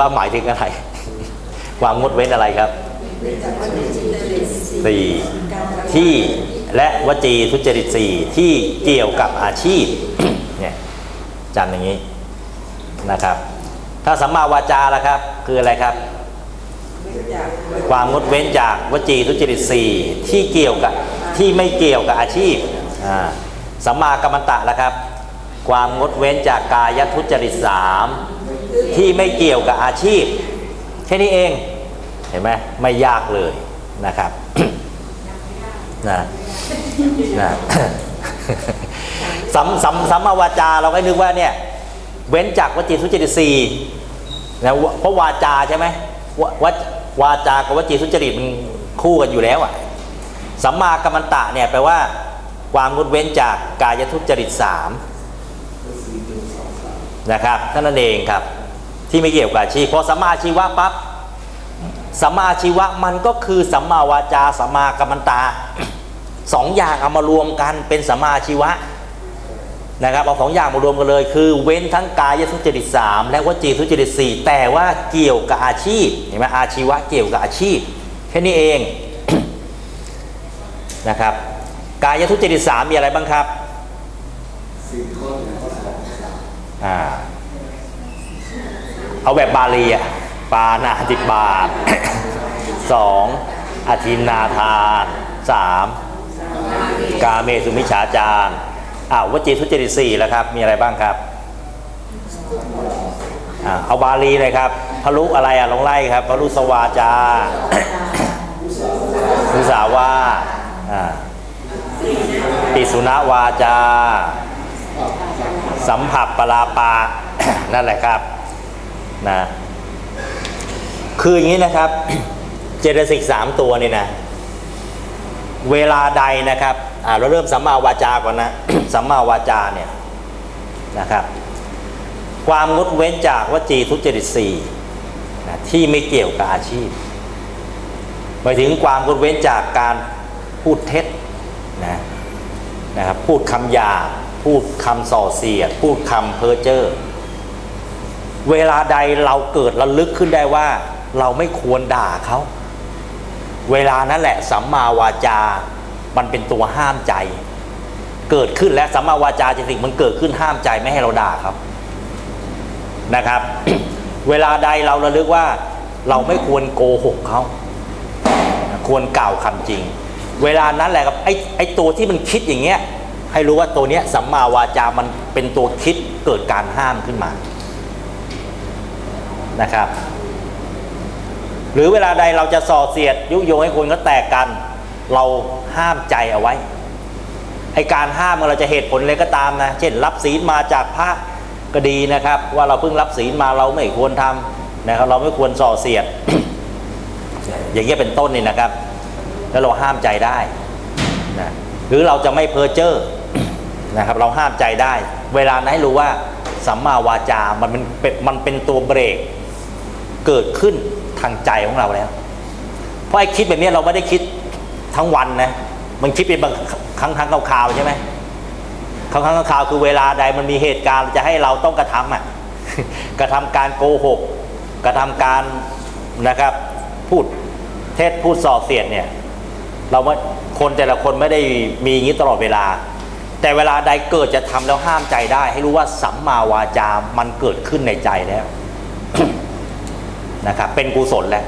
ว่าหมายถึงอะไร ความงดเว้นอะไรครับสี่ที่และวจีทุจริตสี่ที่เกี่ยวกับอาชีพเนี่ยจำอย่างนี้นะครับ ถ้าสัมมาวาจาล่ะครับ คืออะไรครับ ความงดเว้นจากวจีทุจริตสี่ที่เกี่ยวกับที่ไม่เกี่ยวกับอาชีพสัมมากัมมันตะล่ะครับ ความงดเว้นจากกายทุจริตสาม ที่ไม่เกี่ยวกับอาชีพ แค่นี้เอง เห็นไหมไม่ยากเลยนะครับนะนะสัมสัมสัมมาวาจาเราก็นึกว่าเนี่ย เว้นจากวจีทุจริตสี่นะเพราะวาจาใช่ไหมววาวาจากับวจีทุจริตมันคู่กันอยู่แล้วอะสัมมากัมมันตะเนี่ยแปลว่า ความงดเว้นจากกายทุจริตสามนะครับท่านนั่นเองครับ ที่ไม่เกี่ยวกับอาชีพพอสัมมาอาชีวะปั๊บสัมมาอาชีวะมันก็คือสัมมาวาจาสัมมากัมมันตาสองอย่างเอามารวมกันเป็นสัมมาอาชีวะนะครับเอาสองอย่างมารวมกันเลย คือเว้นทั้งกายทุจริตสามและวจีทุจริตสี่แต่ว่าเกี่ยวกับอาชีพเห็นไหมอาชีวะเกี่ยวกับอาชีพแค่นี้เองนะครับกายทุจริตสามมีอะไรบ้างครับอ่า เอาแบบบาลีอะปานาติบาตสองอธินนาทานสามกาเมสุมิฉาจารอ้าววจีทุจริตสี่แล้วครับ มีอะไรบ้างครับเอาบาลีเลยครับพลุอะไรอะลองไล่ครับพลุสวาจามุสาวาปิสุณวาจา สัมผัสปลาปานั่นแหละครับ นะคืออย่างนี้นะครับ เจตสิกสามตัวนี่นะ เวลาใดนะครับเราเริ่มสัมมาวาจาก่อนนะสัมมาวาจาเนี่ยนะครับ ความงดเว้นจากวจีทุจริตสี่นะที่ไม่เกี่ยวกับอาชีพหมายถึงความงดเว้นจากการพูดเท็จนะนะครับ พูดคำหยาพูดคำส่อเสียด พูดคำเพ้อเจ้อ เวลาใดเราเกิดระลึกขึ้นได้ว่า เราไม่ควรด่าเขาเวลานั้นแหละสัมมาวาจา มันเป็นตัวห้ามใจ เกิดขึ้นและสัมมาวาจาจริงๆมันเกิดขึ้นห้ามใจไม่ให้เราด่าเขานะครับ เวลาใดเราระลึกว่า เราไม่ควรโกหกเขาควรกล่าวคำจริง เวลานั้นแหละครับไอ้ไอ้ตัวที่มันคิดอย่างเงี้ยให้รู้ว่าตัวเนี้ยสัมมาวาจามันเป็นตัวคิดเกิดการห้ามขึ้นมา นะครับ หรือเวลาใดเราจะส่อเสียดยุยงให้คนก็แตกกัน เราห้ามใจเอาไว้ไอการห้ามเราจะเหตุผลอะไรก็ตามนะ เช่น รับศีลมาจากพระก็ดีนะครับ ว่าเราเพิ่งรับศีลมาเราไม่ควรทำนะครับ เราไม่ควรส่อเสียด อย่างเงี้ยเป็นต้นนี่นะครับ แล้วเราห้ามใจได้นะหรือเราจะไม่เพ้อเจ้อนะครับ เราห้ามใจได้ เวลานั้นให้รู้ว่าสัมมาวาจา มันเป็นมันเป็นตัวเบรก เกิดขึ้นทางใจของเราแล้ว เพราะไอ้คิดแบบนี้เราไม่ได้คิดทั้งวันนะมันคิดเป็นบางครั้งครั้งคราวๆใช่ไหมครั้งครั้งคราวๆคือเวลาใดมันมีเหตุการณ์จะให้เราต้องกระทำอะกระทำการโกหก กระทำการนะครับ พูดเท็จพูดส่อเสียดเนี่ยเราว่าคนแต่ละคนไม่ได้มีอย่างนี้ตลอดเวลา แต่เวลาใดเกิดจะทำแล้วห้ามใจได้ ให้รู้ว่าสัมมาวาจา มันเกิดขึ้นในใจแล้ว นะครับเป็นกุศลแล้ว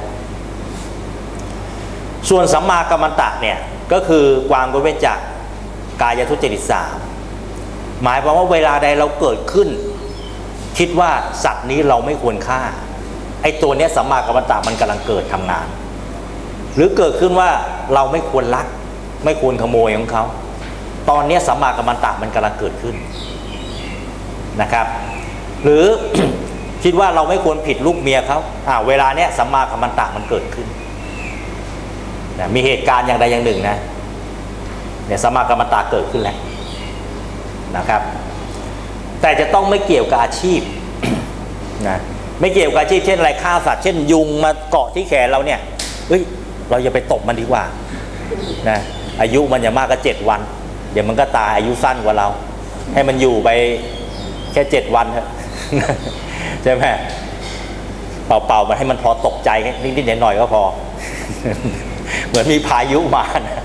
ส่วนสัมมากัมมันตะเนี่ยก็คือความงดเว้นจากกายทุจริตสามหมายความว่าเวลาใดเราเกิดขึ้น คิดว่าสัตว์นี้เราไม่ควรฆ่าไอ้ตัวเนี้ยสัมมากัมมันตะมันกำลังเกิดทำงาน หรือเกิดขึ้นว่าเราไม่ควรลัก ไม่ควรขโมยของเขาตอนเนี้ยสัมมากัมมันตะมันกำลังเกิดขึ้นนะครับ หรือ คิดว่าเราไม่ควรผิดลูกเมียเขาอ่าเวลาเนี้ยสัมมากัมมันตะมันเกิดขึ้นนะมีเหตุการณ์อย่างใดอย่างหนึ่งนะเนี่ยสัมมากัมมันตะเกิดขึ้นแล้วนะครับ แต่จะต้องไม่เกี่ยวกับอาชีพนะไม่เกี่ยวกับอาชีพเช่นอะไรฆ่าสัตว์เช่น ยุงมาเกาะที่แขนเราเนี่ยเฮ้ยเราอย่าไปตบมันดีกว่านะอายุมันอย่ามากก็เจ็ดวัน เดี๋ยวมันก็ตายอายุสั้นกว่าเรา ให้มันอยู่ไปแค่เจ็ดวันเถอะ ใช่ไหมเป่าๆมันให้มันพอตกใจนิดๆหน่อยๆก็พอ เหมือนมีพายุมานะ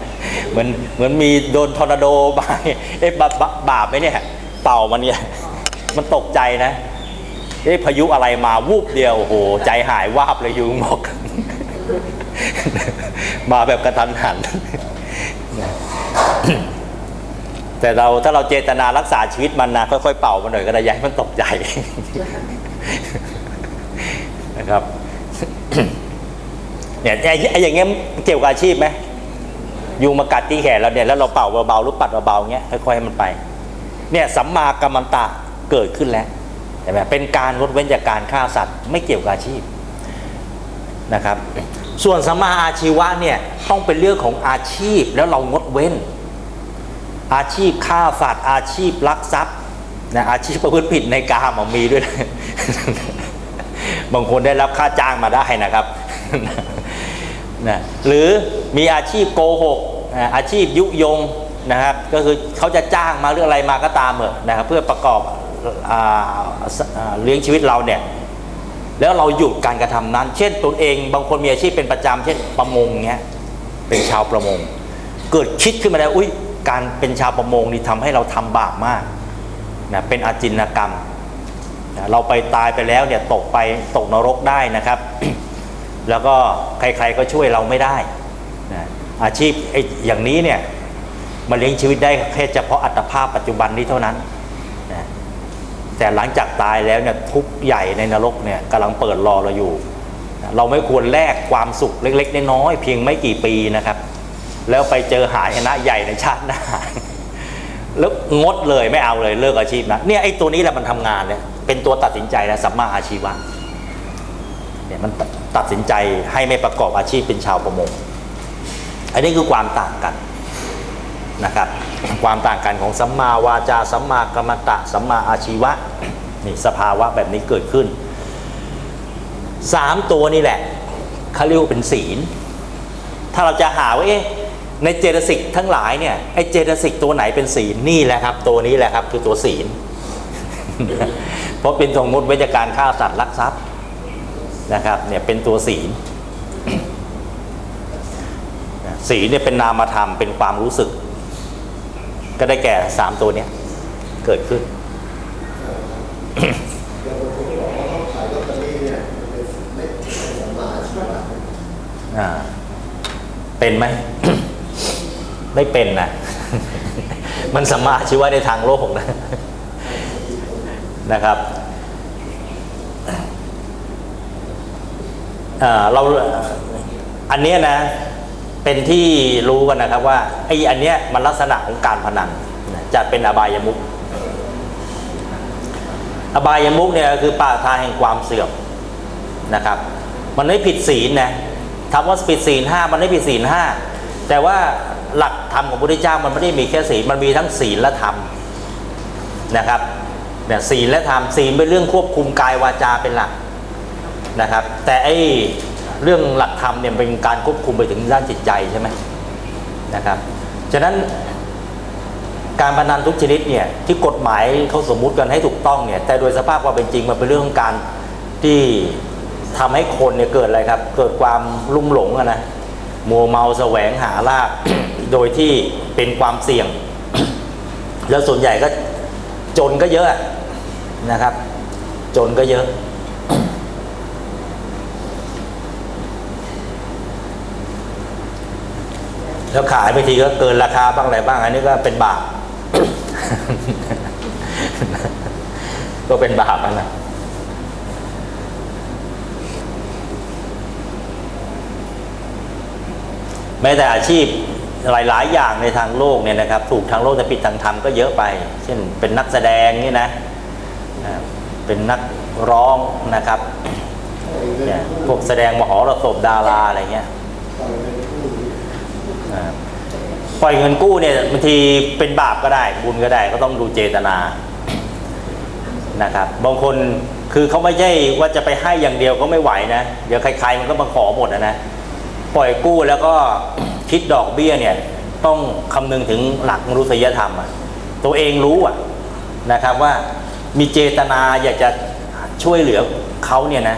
เหมือนเหมือนมีโดนทอร์นาโดมาเอ๊ะบาบาปไหมเนี่ย เป่ามันเนี่ย มันตกใจนะเอ๊ะพายุอะไรมาวูบเดียวโอ้โหใจหายวาบเลยยุงบอกมาแบบกระทันหัน แต่เราถ้าเราเจตนารักษาชีวิตมันนะค่อยๆเป่ามันหน่อยก็ได้ย้ายมันตกใจ นะครับเนี่ยไอ้อย่างเงี้ยเกี่ยวกับอาชีพไหมยุงมากัดที่แขนเราเนี่ยแล้วเราเป่าเบาๆหรือปัดเบาๆเงี้ยค่อยๆให้มันไป เนี่ยสัมมากัมมันตะเกิดขึ้นแล้วเห็นไหมเป็นการงดเว้นจากการฆ่าสัตว์ ไม่เกี่ยวกับอาชีพนะครับ ส่วนสัมมาอาชีวะเนี่ยต้องเป็นเรื่องของอาชีพแล้วเรางดเว้น อาชีพฆ่าสัตว์อาชีพลักทรัพย์ นะอาชีพประพฤติผิดในกามมีด้วยนะบางคนได้รับค่าจ้างมาได้นะครับนะหรือมีอาชีพโกหกนะอาชีพยุยงนะครับ ก็คือเขาจะจ้างมาเรื่องอะไรมาก็ตามเถอะนะครับเพื่อประกอบเลี้ยงชีวิตเราเนี่ยแล้วเราหยุดการกระทำนั้น เช่นตนเอง บางคนมีอาชีพเป็นประจำเช่นประมงเงี้ยเป็นชาวประมง เกิดคิดขึ้นมาแล้วอุ้ยการเป็นชาวประมงนี่ทำให้เราทำบาปมาก นะเป็นอาจินกรรมนะเราไปตายไปแล้วเนี่ยตกไปตกนรกได้นะครับ แล้วก็ใครๆก็ช่วยเราไม่ได้นะอาชีพไอ้อย่างนี้เนี่ยมาเลี้ยงชีวิตได้แค่เฉพาะอัตภาพปัจจุบันนี้เท่านั้นนะแต่หลังจากตายแล้วเนี่ยทุกใหญ่ในนรกเนี่ยกำลังเปิดรอเราอยู่ เราไม่ควรแลกความสุขเล็ก ๆ น้อยๆเพียงไม่กี่ปีนะครับ แล้วไปเจอหายนะใหญ่ในชาติหน้า แล้วงดเลยไม่เอาเลยเลิกอาชีพนะเนี่ยไอ้ตัวนี้แหละมันทำงานเนี่ยเป็นตัวตัดสินใจแล้วสัมมาอาชีวะเนี่ยมันตัดสินใจให้ไม่ประกอบอาชีพเป็นชาวประมง อันนี้คือความต่างกันนะครับ ความต่างกันของสัมมาวาจาสัมมากัมมันตะสัมมาอาชีวะนี่สภาวะแบบนี้เกิดขึ้นสามตัวนี่แหละเขาเรียกว่าเป็นศีล ถ้าเราจะหาว่าเอ๊ะ ในเจตสิกทั้งหลายเนี่ยไอ้เจตสิกตัวไหนเป็นศีลนี่แหละครับ ตัวนี้แหละครับคือตัวศีล เพราะเป็นสมมติเวชการฆ่าสัตว์ลักทรัพย์นะครับเนี่ยเป็นตัวศีลศีลเนี่ยเป็นนามธรรมเป็นความรู้สึก ก็ได้แก่สามตัวเนี้ยเกิดขึ้นอ่าเป็นไหม ไม่เป็นนะ มันสมมาอาชีวะในทางโลกนะนะครับอ่าเราอันเนี้ยนะเป็นที่รู้กันนะครับว่าไอ้อันเนี้ยมันลักษณะของการพนันจะเป็นอบายมุกอบายมุกเนี่ยคือป่าทางแห่งความเสื่อมนะครับ มันไม่ผิดศีลนะถามว่าผิดศีลห้ามันไม่ผิดศีลห้าแต่ว่า หลักธรรมของพระพุทธเจ้ามันไม่ได้มีแค่ศีลมันมีทั้งศีลและธรรมนะครับเนี่ยศีลและธรรมศีลเป็นเรื่องควบคุมกายวาจาเป็นหลักนะครับ แต่ไอ้เรื่องหลักธรรมเนี่ยเป็นการควบคุมไปถึงด้านจิตใจใช่ไหมนะครับฉะนั้นการพนันทุกชนิดเนี่ยที่กฎหมายเขาสมมุติกันให้ถูกต้องเนี่ยแต่โดยสภาพความเป็นจริงมันเป็นเรื่องของการที่ทำให้คนเนี่ยเกิดอะไรครับ เกิดความลุ่มหลงอะนะมัวเมาแสวงหาลาภ โดยที่เป็นความเสี่ยง แล้วส่วนใหญ่ก็จนก็เยอะนะครับ จนก็เยอะ แล้วขายไปทีก็เกินราคาบ้างอะไรบ้าง อันนี้ก็เป็นบาปก็เป็นบาปนั่นะแม้แต่อาชีพ หลาย ๆ อย่างในทางโลกเนี่ยนะครับถูกทางโลกแต่ผิดทางธรรมก็เยอะไป เช่นเป็นนักแสดงนี่นะเป็นนักร้องนะครับเนี่ยพวกแสดงมหรสพดาราอะไรเงี้ยปล่อยเงินกู้เนี่ยบางทีเป็นบาปก็ได้บุญก็ได้ก็ต้องดูเจตนานะครับบางคนคือเขาไม่ใช่ว่าจะไปให้อย่างเดียวก็ไม่ไหวนะ เดี๋ยวใครๆมันก็มาขอหมดนะนะปล่อยกู้แล้วก็ คิดดอกเบี้ยเนี่ยต้องคำนึงถึงหลักมนุษยธรรมอะตัวเองรู้อะนะครับว่ามีเจตนาอยากจะช่วยเหลือเขาเนี่ยนะ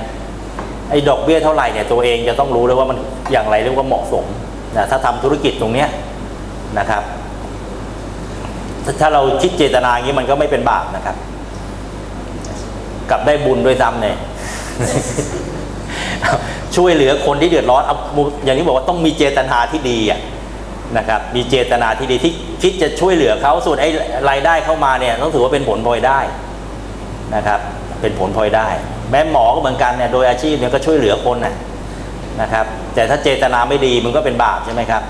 ไอ้ดอกเบี้ยเท่าไหร่เนี่ยตัวเองจะต้องรู้เลยว่ามันอย่างไรเรียกว่าเหมาะสมนะถ้าทำธุรกิจตรงเนี้ยนะครับถ้าถ้าเราคิดเจตนาอย่างนี้มันก็ไม่เป็นบาปนะครับ กลับได้บุญด้วยซ้ำเนี่ย ช่วยเหลือคนที่เดือดร้อนเอาอย่างที่บอกว่าต้องมีเจตนาที่ดีอะนะครับมีเจตนาที่ดีที่คิดจะช่วยเหลือเขาส่วนไอ้รายได้เข้ามาเนี่ยต้องถือว่าเป็นผลพลอยได้นะครับ เป็นผลพลอยได้ แม้หมอก็เหมือนกันเนี่ยโดยอาชีพเนี่ยก็ช่วยเหลือคนนะนะครับ แต่ถ้าเจตนาไม่ดีมันก็เป็นบาปใช่ไหมครับ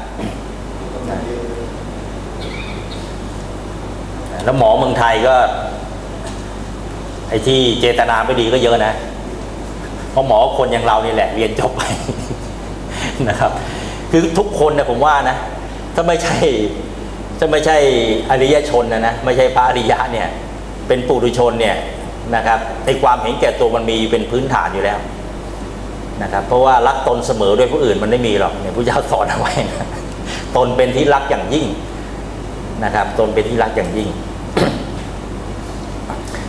แล้วหมอเมืองไทยก็ไอ้ที่เจตนาไม่ดีก็เยอะนะ เพราะหมอคนอย่างเรานี่แหละเรียนจบไปนะครับ คือทุกคนเนี่ยผมว่านะถ้าไม่ใช่ถ้าไม่ใช่อริยชนนะนะไม่ใช่พระอริยะเนี่ย เป็นปุถุชนเนี่ยนะครับในความเห็นแก่ตัวมันมีเป็นพื้นฐานอยู่แล้วนะครับเพราะว่ารักตนเสมอด้วยผู้อื่นมันไม่มีหรอกเนี่ยพระเจ้าสอนเอาไว้นะตนเป็นที่รักอย่างยิ่งนะครับ ตนเป็นที่รักอย่างยิ่ง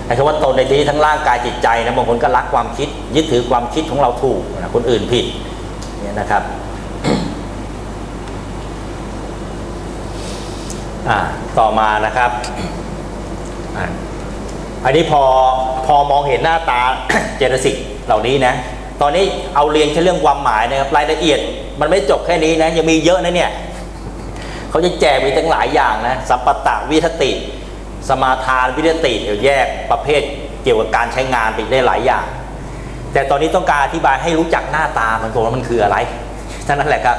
ไอ้คำว่าตนในที่ทั้งร่างกายจิตใจนะบางคนก็รักความคิด ยึดถือความคิดของเราถูกนะคนอื่นผิดเนี่ยนะครับอ่าต่อมานะครับอันนี้พอพอมองเห็นหน้าตาเจตสิกเหล่านี้นะ ตอนนี้เอาเรียนแค่เรื่องความหมายนะครับรายละเอียดมันไม่จบแค่นี้นะยังมีเยอะนะเนี่ยเขาจะแจกมีตั้งหลายอย่างนะสัพพตะวิทติ สมาทานวิทติเดี๋ยวแยกประเภทเกี่ยวกับการใช้งานไปได้หลายอย่าง แต่ตอนนี้ต้องการอธิบายให้รู้จักหน้าตามันก่อนว่ามันคืออะไรเท่านั้นแหละครับ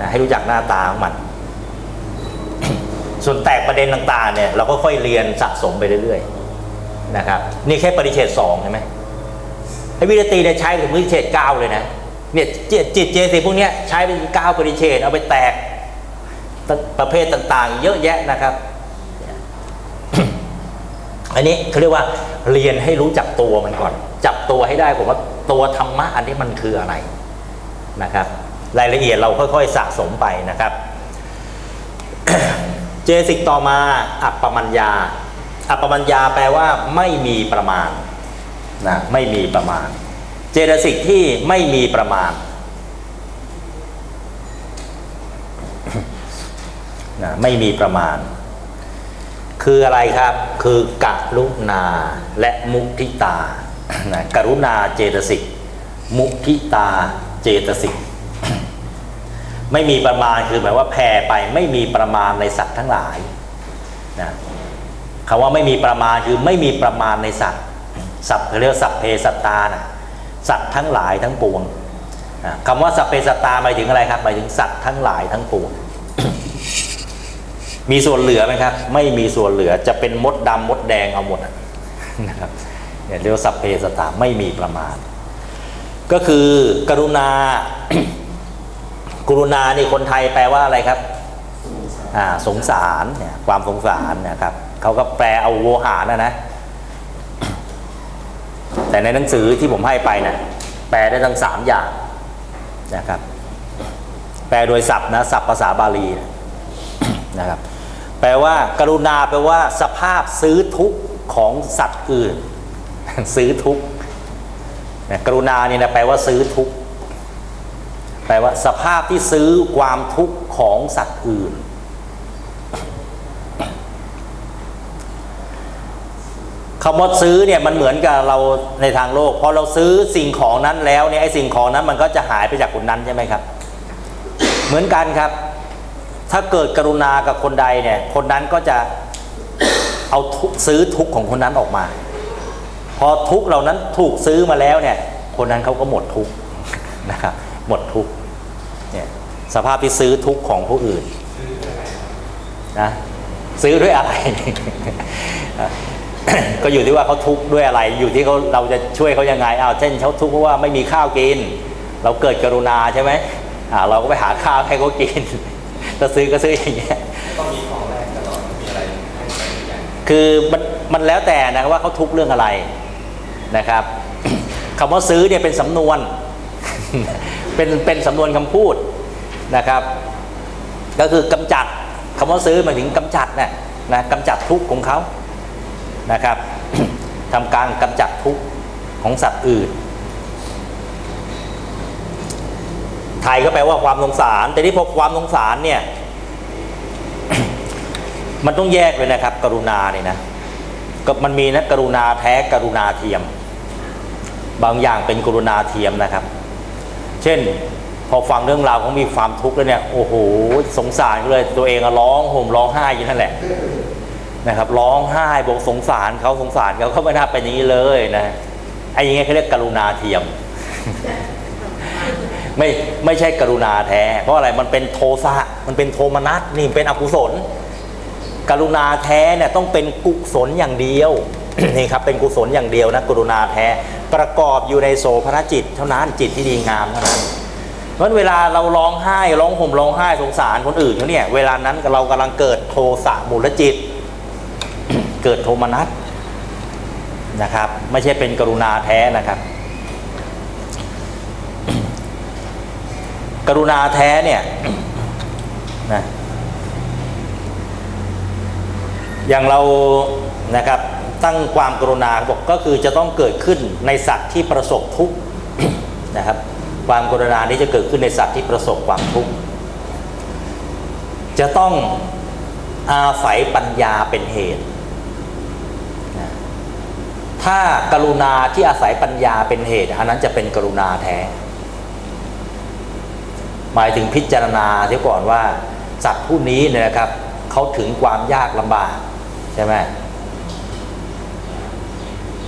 นะให้รู้จักหน้าตาของมัน ส่วนแตกประเด็นต่างๆเนี่ยเราก็ค่อยเรียนสะสมไปเรื่อยๆนะครับนี่แค่ปริเฉดสองใช่ไหมไอ้วิทตีเนี่ยใช้ถึงปริเฉดเก้าเลยนะเนี่ยจิตจิตเจสิพวกเนี้ยใช้เป็นเก้าปริเฉดเอาไปแตกประเภทต่างๆ เยอะแยะนะครับ อันนี้เขาเรียกว่าเรียนให้รู้จักตัวมันก่อน จับตัวให้ได้ผมว่าตัวธรรมะอันนี้มันคืออะไรนะครับ รายละเอียดเราค่อยๆสะสมไปนะครับ เจสิกต่อมาอัปปมัญญา อัปปมัญญาแปลว่าไม่มีประมาณนะไม่มีประมาณ เจตสิกที่ไม่มีประมาณนะไม่มีประมาณ คืออะไรครับ คือกรุณาและมุทิตานะกรุณาเจตสิก มุทิตาเจตสิก ไม่มีประมาณคือหมายว่าแผ่ไปไม่มีประมาณในสัตว์ทั้งหลายนะคำว่าไม่มีประมาณคือไม่มีประมาณในสัตว์สัตว์เรียกว่าสัพเพสัตตานะสัตว์ทั้งหลายทั้งปวงนะคำว่าสัพเพสัตตาหมายถึงอะไรครับหมายถึงสัตว์ทั้งหลายทั้งปวง มีส่วนเหลือไหมครับ ไม่มีส่วนเหลือจะเป็นมดดำมดแดงเอาหมดนะครับเนี่ยเรียกว่าสัพเพสตตาไม่มีประมาณ ก็คือกรุณา กรุณานี่คนไทยแปลว่าอะไรครับอ่าสงสารเนี่ยความสงสารนะครับเขาก็แปลเอาโวหารนะนะ แต่ในหนังสือที่ผมให้ไปนะแปลได้ทั้งสามอย่างนะครับ แปลโดยศัพท์นะศัพท์ภาษาบาลีนะ นะครับ แปลว่า กรุณาแปลว่า สภาพซื้อทุกของสัตว์อื่น ซื้อทุกนะกรุณาเนี่ยนะแปลว่าซื้อทุกแปลว่าสภาพที่ซื้อความทุกข์ของสัตว์อื่น คำว่าซื้อเนี่ยมันเหมือนกับเราในทางโลกพอเราซื้อสิ่งของนั้นแล้วเนี่ยไอ้สิ่งของนั้นมันก็จะหายไปจากคนนั้นใช่ไหมครับ เหมือนกันครับ ถ้าเกิดกรุณากับคนใดเนี่ย คนนั้นก็จะเอาซื้อทุกข์ของคนนั้นออกมา พอทุกข์เหล่านั้นถูกซื้อมาแล้วเนี่ย คนนั้นเขาก็หมดทุกข์นะครับหมดทุกข์เนี่ยสภาพที่ซื้อทุกข์ของผู้อื่นนะซื้อด้วยอะไร ก็อยู่ที่ว่าเขาทุกข์ด้วยอะไร อยู่ที่เขาเราจะช่วยเขายังไงอ้าวเช่นเขาทุกข์เพราะว่าไม่มีข้าวกิน เราเกิดกรุณาใช่ไหมอ่าเราก็ไปหาข้าวให้เขากิน ถ้าซื้อก็ซื้ออย่างเงี้ยต้องมีของแรกตลอดมีอะไรให้ใส่ทุกอย่างคือมันมันแล้วแต่นะว่าเขาทุกข์เรื่องอะไรนะครับคำว่าซื้อเนี่ยเป็นสำนวน เป็นเป็นสำนวนคำพูดนะครับ ก็คือกำจัดคำว่าซื้อหมายถึงกำจัดนะนะกำจัดทุกข์ของเขานะครับทำการกำจัดทุกข์ของสัตว์อื่น ไทยก็แปลว่าความสงสาร แต่ที่พอความสงสารเนี่ย มันต้องแยกเลยนะครับ กรุณาเนี่ยนะก็มันมีนะกรุณาแท้กรุณาเทียม บางอย่างเป็นกรุณาเทียมนะครับ เช่น พอฟังเรื่องราวเขามีความทุกข์แล้วเนี่ยโอ้โหสงสารเลยตัวเองร้องห่มร้องไห้อยู่นั่นแหละนะครับ ร้องไห้บอกสงสารเขาสงสารเขาเขาไม่น่าเป็นอย่างนี้เลยนะไอ้ยังไงเขาเรียกกรุณาเทียม ไม่ไม่ใช่กรุณาแท้ เพราะอะไรมันเป็นโทสะมันเป็นโทมนัสนี่เป็นอกุศล กรุณาแท้เนี่ยต้องเป็นกุศลอย่างเดียวนี่ครับเป็นกุศลอย่างเดียวนะกรุณาแท้ประกอบอยู่ในโสภณจิต เท่านั้นจิตที่ดีงามเท่านั้นเพราะเวลาเราร้องไห้ร้องห่มร้องไห้สงสารคนอื่นเขาเนี่ยเวลานั้นเรากำลังเกิดโทสะมูลจิต เกิดโทมนัสนะครับ ไม่ใช่เป็นกรุณาแท้นะครับ กรุณาแท้เนี่ยนะอย่างเรานะครับตั้งความกรุณาบอกก็คือจะต้องเกิดขึ้นในสัตว์ที่ประสบทุกข์นะครับ ความกรุณานี้จะเกิดขึ้นในสัตว์ที่ประสบความทุกข์จะต้องอาศัยปัญญาเป็นเหตุ ถ้ากรุณาที่อาศัยปัญญาเป็นเหตุ อันนั้นจะเป็นกรุณาแท้ หมายถึงพิจารณาเสียก่อนว่าสัตว์ผู้นี้เนี่ยนะครับเขาถึงความยากลำบากใช่ไหม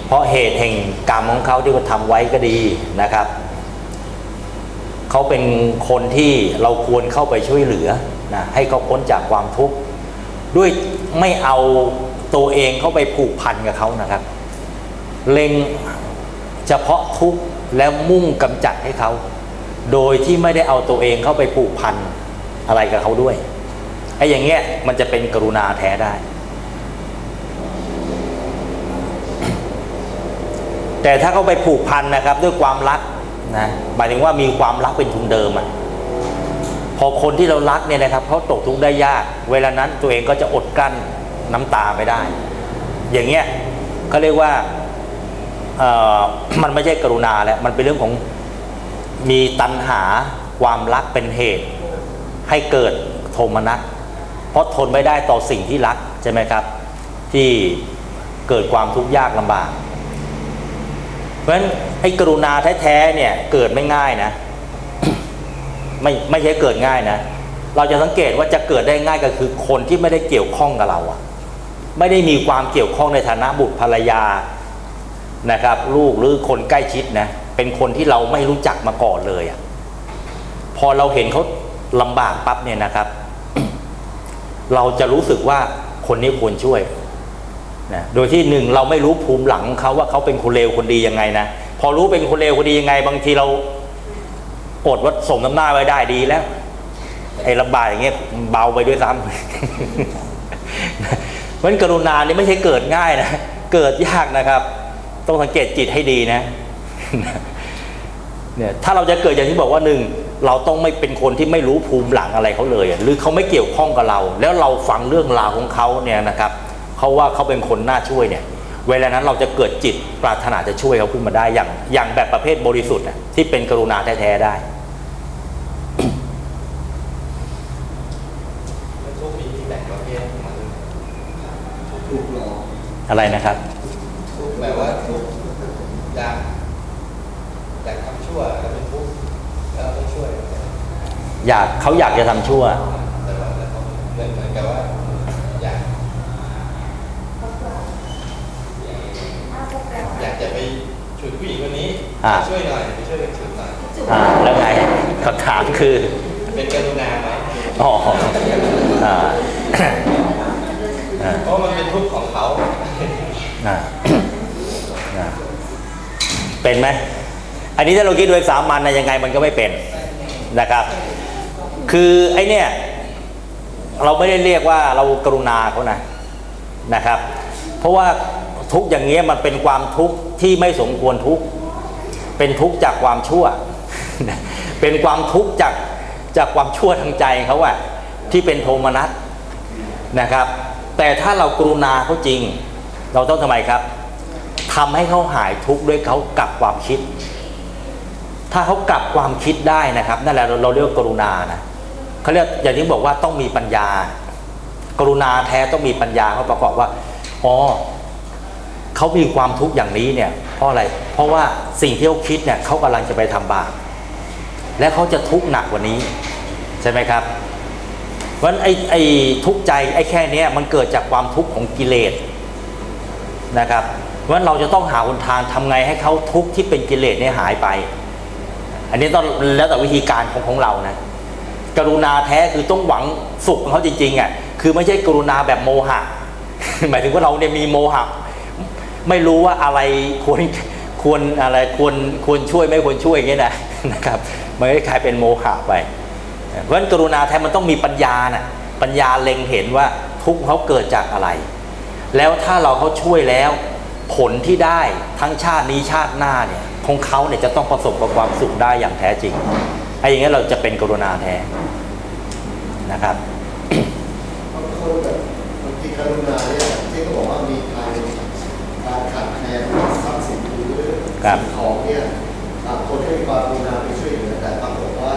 เพราะเหตุแห่งกรรมของเขาที่เขาทำไว้ก็ดีนะครับเขาเป็นคนที่เราควรเข้าไปช่วยเหลือนะให้เขาพ้นจากความทุกข์ด้วยไม่เอาตัวเองเข้าไปผูกพันกับเขานะครับ เล็งเฉพาะทุกข์แล้วมุ่งกำจัดให้เขา โดยที่ไม่ได้เอาตัวเองเข้าไปผูกพันอะไรกับเขาด้วยไอ้อย่างเงี้ยมันจะเป็นกรุณาแท้ได้ แต่ถ้าเขาไปผูกพันนะครับ ด้วยความรักนะหมายถึงว่ามีความรักเป็นทุนเดิมอะพอคนที่เรารักเนี่ยนะครับเขาตกทุกข์ได้ยาก เวลานั้นตัวเองก็จะอดกลั้นน้ำตาไม่ได้ อย่างเงี้ยก็เรียกว่ามันไม่ใช่กรุณาแล้วมันเป็นเรื่องของ มีตัณหาความรักเป็นเหตุ ให้เกิดโทมนัสเพราะทนไม่ได้ต่อสิ่งที่รักใช่ไหมครับ ที่เกิดความทุกข์ยากลำบาก เพราะฉะนั้นไอ้กรุณาแท้ๆเนี่ยเกิดไม่ง่ายนะ ไม่ไม่ใช่เกิดง่ายนะ เราจะสังเกตว่าจะเกิดได้ง่ายก็คือคนที่ไม่ได้เกี่ยวข้องกับเราอะไม่ได้มีความเกี่ยวข้องในฐานะบุตรภรรยานะครับ ลูกหรือคนใกล้ชิดนะ เป็นคนที่เราไม่รู้จักมาก่อนเลยอะพอเราเห็นเขาลำบากปั๊บเนี่ยนะครับ เราจะรู้สึกว่าคนนี้ควรช่วยนะโดยที่หนึ่งเราไม่รู้ภูมิหลังเขาว่าเขาเป็นคนเลวคนดียังไงนะพอรู้เป็นคนเลวคนดียังไง บางทีเราอดว่าสมน้ำหน้าไว้ได้ดีแล้ว ไอ้ลำบากอย่างเงี้ยเบาไปด้วยซ้ำเพราะฉะนั้นกรุณานี่ไม่ใช่เกิดง่ายนะเกิดยากนะครับ ต้องสังเกตจิตให้ดีนะ เนี่ยถ้าเราจะเกิดอย่างที่บอกว่าหนึ่งเราต้องไม่เป็นคนที่ไม่รู้ภูมิหลังอะไรเขาเลยอะหรือเขาไม่เกี่ยวข้องกับเรา แล้วเราฟังเรื่องราวของเขาเนี่ยนะครับเขาว่าเขาเป็นคนน่าช่วยเนี่ย เวลานั้นเราจะเกิดจิตปรารถนาจะช่วยเขาขึ้นมาได้อย่างอย่างแบบประเภทบริสุทธิ์อะที่เป็นกรุณาแท้ๆได้แล้วทุกมีที่แบ่งประเภทของมันถูกหลอกอะไรนะครับทุกแบบว่าทุกอยาก อยากทำชั่วแล้วเป็นทุกข์แล้วเราต้องช่วยอยากเขาอยากจะทำชั่วแต่ว่าแต่เขาเหมือนเหมือนกับว่าอยากอยากจะไปฉุดผู้หญิงคนนี้อ่าช่วยหน่อยไปช่วยกันฉุดหน่อยอ่าแล้วไงคำถามคือ เป็นกรุณาไหมอ๋ออ่าอ่าเพราะมันเป็นทุกข์ของเขาอ่าอ่าเป็นไหม อันนี้ถ้าเราคิดโดยสามัญนะยังไงมันก็ไม่เป็นนะครับ คือไอ้เนี่ยเราไม่ได้เรียกว่าเรากรุณาเขานะนะครับ เพราะว่าทุกอย่างเงี้ยมันเป็นความทุกข์ที่ไม่สมควรทุกข์เป็นทุกข์จากความชั่ว เป็นความทุกข์จากจากความชั่วทางใจเขาอะที่เป็นโทมนัสนะครับ แต่ถ้าเรากรุณาเขาจริง เราต้องทำไมครับทำให้เขาหายทุกข์ด้วยเขากับความคิด ถ้าเขากลับความคิดได้นะครับนั่นแหละเราเรียกกรุณานะเขาเรียกอย่างที่บอกว่าต้องมีปัญญา กรุณาแท้ต้องมีปัญญาเขาประกอบว่าอ๋อเขามีความทุกข์อย่างนี้เนี่ยเพราะอะไร เพราะว่าสิ่งที่เขาคิดเนี่ยเขากำลังจะไปทำบาปและเขาจะทุกข์หนักกว่านี้ ใช่ไหมครับเพราะฉะนั้นไอ้ไอ้ทุกข์ใจไอ้แค่เนี้ยมันเกิดจากความทุกข์ของกิเลสนะครับเพราะฉะนั้นเราจะต้องหาหนทางทำไงให้เขาทุกข์ที่เป็นกิเลสเนี่ยหายไป อันนี้ต้องแล้วแต่วิธีการของของเรานะกรุณาแท้คือต้องหวังสุขของเขาจริงๆอะคือไม่ใช่กรุณาแบบโมหะ หมายถึงว่าเราเนี่ยมีโมหะ ไม่รู้ว่าอะไรควรควรอะไรควรควรช่วยไม่ควรช่วยอย่างเงี้ยนะนะครับมันก็กลายเป็นโมหะไปเพราะฉะนั้นกรุณาแท้มันต้องมีปัญญาน่ะปัญญาเล็งเห็นว่าทุกข์เขาเกิดจากอะไร แล้วถ้าเราเขาช่วยแล้ว ผลที่ได้ทั้งชาตินี้ชาติหน้าเนี่ย ของเขาเนี่ยจะต้องประสบกับความสุขได้อย่างแท้จริงไอ้อย่างนี้ยเราจะเป็นกรุณาแท้นะครับบางคนแบบบางทีกรุณาเนี่ยที่เขาบอกว่ามีทางการขาดแคลนทรัพย์สินหรือครับสิ่งของเนี่ยบางคนให้ความกรุณาไปช่วยเหลือแต่ปรากฏว่า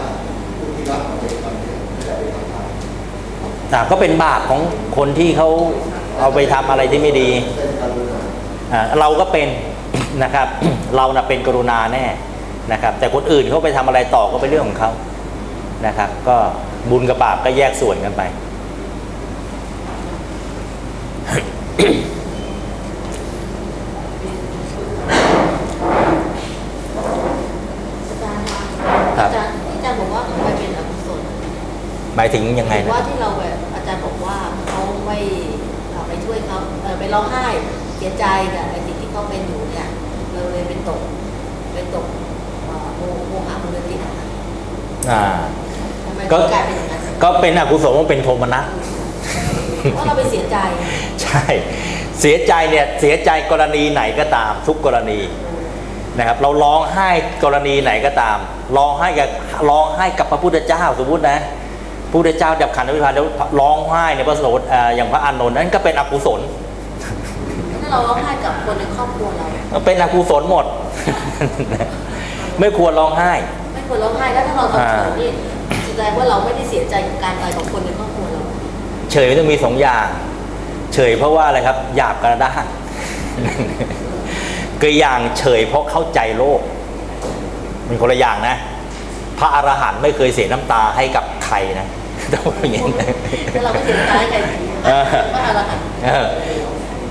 ผู้ที่รับเอาไปทำเนี่ยไม่ได้เอาไปทำตามอ่าก็เป็นบาปของคนที่เขาเอาไปทำอะไรที่ไม่ดีเป็นกรุณาอ่าเราก็เป็น นะครับ เรานะเป็นกรุณาแน่นะครับ แต่คนอื่นเขาไปทำอะไรต่อก็เป็นเรื่องของเขานะครับ ก็บุญกับบาปก็แยกส่วนกันไปอาจารย์คะครับ อาจารย์ที่อาจารย์บอกว่าทำไมเป็นอกุศลหมายถึงยังไงหรือนะว่าที่เราแบบอาจารย์บอกว่าเขาไม่เอ่อไปช่วยเขาเอ่อไปร้องไห้เสียใจกับไอ้สิ่งที่เขาเป็นอยู่ ตกเป็นตกเอ่อโมโมหะมูลจิตอะค่ะอ่าทำไมก็ถึงกลายเป็นอย่างนั้นก็เป็นอกุศลว่าเป็นโทมนัสเพราะเราไปเสียใจใช่ เสียใจเนี่ยเสียใจกรณีไหนก็ตาม ทุกกรณีนะครับ เราร้องไห้กรณีไหนก็ตามร้องไห้กับร้องไห้กับพระพุทธเจ้าสมมตินะพระพุทธเจ้าดับขันธวิพานแล้วร้องไห้ในพระโสดอ่าอย่างพระอานนท์นั่นก็เป็นอกุศลถ้า เราร้องไห้กับคนในครอบครัวเราก็เป็นอกุศลหมด ไม่ควรร้องไห้ ไม่ควรร้องไห้แล้วถ้าเราอ่าทำเฉยนี่แสดงว่าเราไม่ได้เสียใจกับการตายของคนในครอบครัวเรา เฉยต้องมีสองอย่าง เฉยเพราะว่าอะไรครับ หยาบกระด้างคืออย่างเฉยเพราะเข้าใจโลก มันคนละอย่างนะ พระอรหันต์ไม่เคยเสียน้ำตาให้กับใครนะต้องพูดอย่างนี้นะถ้าเราไม่เสียใจให้ใครเออว่าอะไรหันต์เออ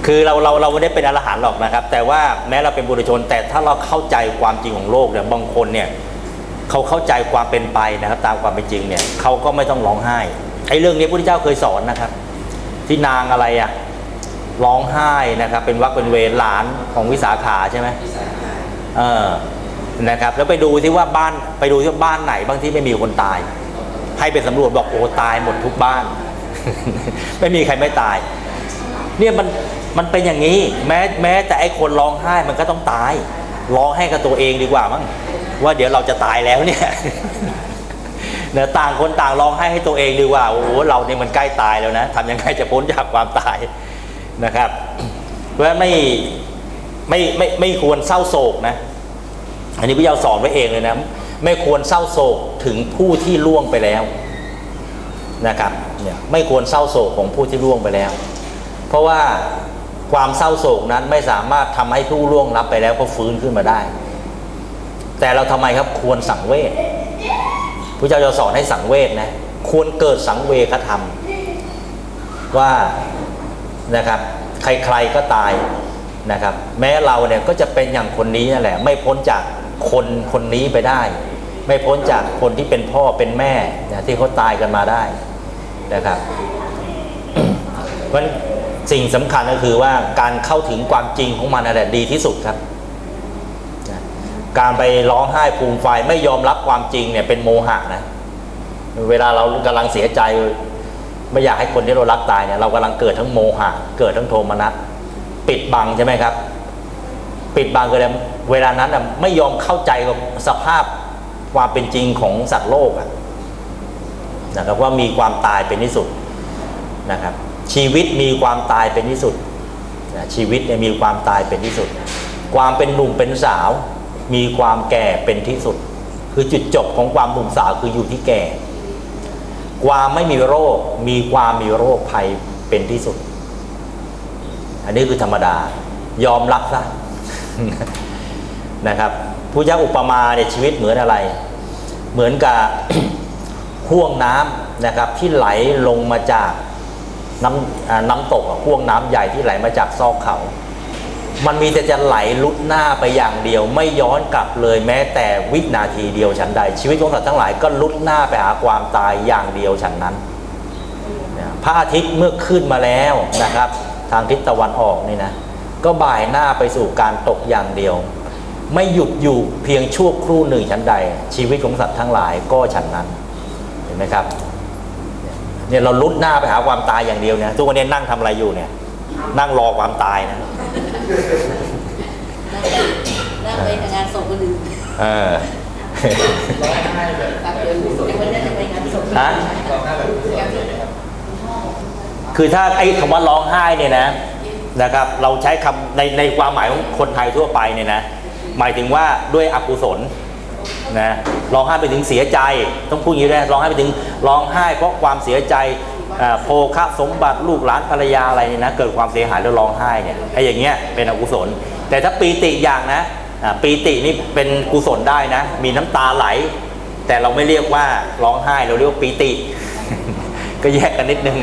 คือเราเราเราไม่ได้เป็นอรหันต์หรอกนะครับ แต่ว่าแม้เราเป็นบุรุชน แต่ถ้าเราเข้าใจความจริงของโลกเนี่ยบางคนเนี่ยเขาเข้าใจความเป็นไปนะครับ ตามความเป็นจริงเนี่ยเขาก็ไม่ต้องร้องไห้ไอ้เรื่องนี้พระพุทธเจ้าเคยสอนนะครับ ที่นางอะไรอะร้องไห้นะครับ เป็นวักเป็นเวรหลานของวิสาขาใช่ไหมเออนะครับ แล้วไปดูที่ว่าบ้านไปดูที่ว่าบ้านไหนบ้างที่ไม่มีคนตาย ให้ไปสำรวจบอกโอ้ตายหมดทุกบ้าน ไม่มีใครไม่ตาย เนี่ยมันมันเป็นอย่างนี้ แม้แม้แต่ไอ้คนร้องไห้มันก็ต้องตาย ร้องให้กับตัวเองดีกว่ามั้งว่าเดี๋ยวเราจะตายแล้วเนี่ยเนี่ยต่างคนต่างร้องไห้ให้ตัวเองดีกว่าโอ้โหเราเนี่ยมันใกล้ตายแล้วนะทำยังไงจะพ้นจากความตายนะครับเพราะไม่ไม่ไม่ไม่ควรเศร้าโศกนะ อันนี้พระเจ้าสอนไว้เองเลยนะไม่ควรเศร้าโศกถึงผู้ที่ล่วงไปแล้วนะครับเนี่ยไม่ควรเศร้าโศกของผู้ที่ล่วงไปแล้ว ราะว่าความเศร้าโศกนั้นไม่สามารถทำให้ผู้ล่วงลับไปแล้วก็ฟื้นขึ้นมาได้ แต่เราทำไมครับควรสังเวชพระเจ้าจะสอนให้สังเวชนะควรเกิดสังเวคธรรม ว่านะครับ ใครๆก็ตายนะครับ แม้เราเนี่ยก็จะเป็นอย่างคนนี้นั่นแหละ ไม่พ้นจากคนคนนี้ไปได้ ไม่พ้นจากคนที่เป็นพ่อเป็นแม่นะที่เขาตายกันมาได้นะครับเพราะฉะนั้น สิ่งสำคัญก็คือว่าการเข้าถึงความจริงของมันนั่นแหละดีที่สุดครับ การไปร้องไห้ภูมิไฟไม่ยอมรับความจริงเนี่ยเป็นโมหะนะ เวลาเรากำลังเสียใจ ไม่อยากให้คนที่เรารักตายเนี่ยเรากำลังเกิดทั้งโมหะ เกิดทั้งโทมนัสปิดบังใช่ไหมครับ ปิดบังคืออะไรเวลานั้นน่ะไม่ยอมเข้าใจกับสภาพความเป็นจริงของสัตว์โลกอะนะครับว่ามีความตายเป็นที่สุดนะครับ ชีวิตมีความตายเป็นที่สุดนะชีวิตเนี่ยมีความตายเป็นที่สุด ความเป็นหนุ่มเป็นสาว มีความแก่เป็นที่สุด คือจุดจบของความหนุ่มสาวคืออยู่ที่แก่ ความไม่มีโรคมีความมีโรคภัยเป็นที่สุด อันนี้คือธรรมดายอมรับซะนะครับผู้ยักอุปมาเนี่ยชีวิตเหมือนอะไร เหมือนกับห่วงน้ำนะครับที่ไหลลงมาจาก น้ำน้ำตกอะห่วงน้ำใหญ่ที่ไหลมาจากซอกเขา มันมีแต่จะไหลลุดหน้าไปอย่างเดียว ไม่ย้อนกลับเลยแม้แต่วินาทีเดียวฉันใด ชีวิตของสัตว์ทั้งหลายก็ลุดหน้าไปหาความตายอย่างเดียวฉันนั้นพระอาทิตย์เมื่อขึ้นมาแล้วนะครับ ทางทิศตะวันออกนี่นะก็บ่ายหน้าไปสู่การตกอย่างเดียว ไม่หยุดอยู่เพียงชั่วครู่หนึ่งฉันใด ชีวิตของสัตว์ทั้งหลายก็ฉันนั้นเห็นไหมครับ เนี่ยเราลุดหน้าไปหาความตายอย่างเดียวเนี่ยทุกวันนี้นั่งทำอะไรอยู่เนี่ย นั่งรอความตายนะนั่งไปทำงานศพคนอื่นเออร้องไห้แบบครับแบบเดี๋ยวผู้สนในวันนั้นจะไปงานศพฮะร้องไห้แบบผู้สนใช่ไหมครับคือถ้าไอ้คำว่าร้องไห้เนี่ยนะนะครับ เราใช้คำในในความหมายของคนไทยทั่วไปเนี่ยนะ หมายถึงว่าด้วยอกุศล นะร้องไห้ไปถึงเสียใจ ต้องพูดอย่างนี้ด้วยร้องไห้ไปถึงร้องไห้เพราะความเสียใจโภคะสมบัติลูกหลานภรรยาอะไรเนี่ยนะเกิดความเสียหายแล้วร้องไห้เนี่ยไอ้อย่างเงี้ยเป็นอกุศล แต่ถ้าปีติอย่างนะปีตินี่เป็นกุศลได้นะ มีน้ำตาไหล แต่เราไม่เรียกว่าร้องไห้เราเรียกว่าปีติ ก็แยกกันนิดนึง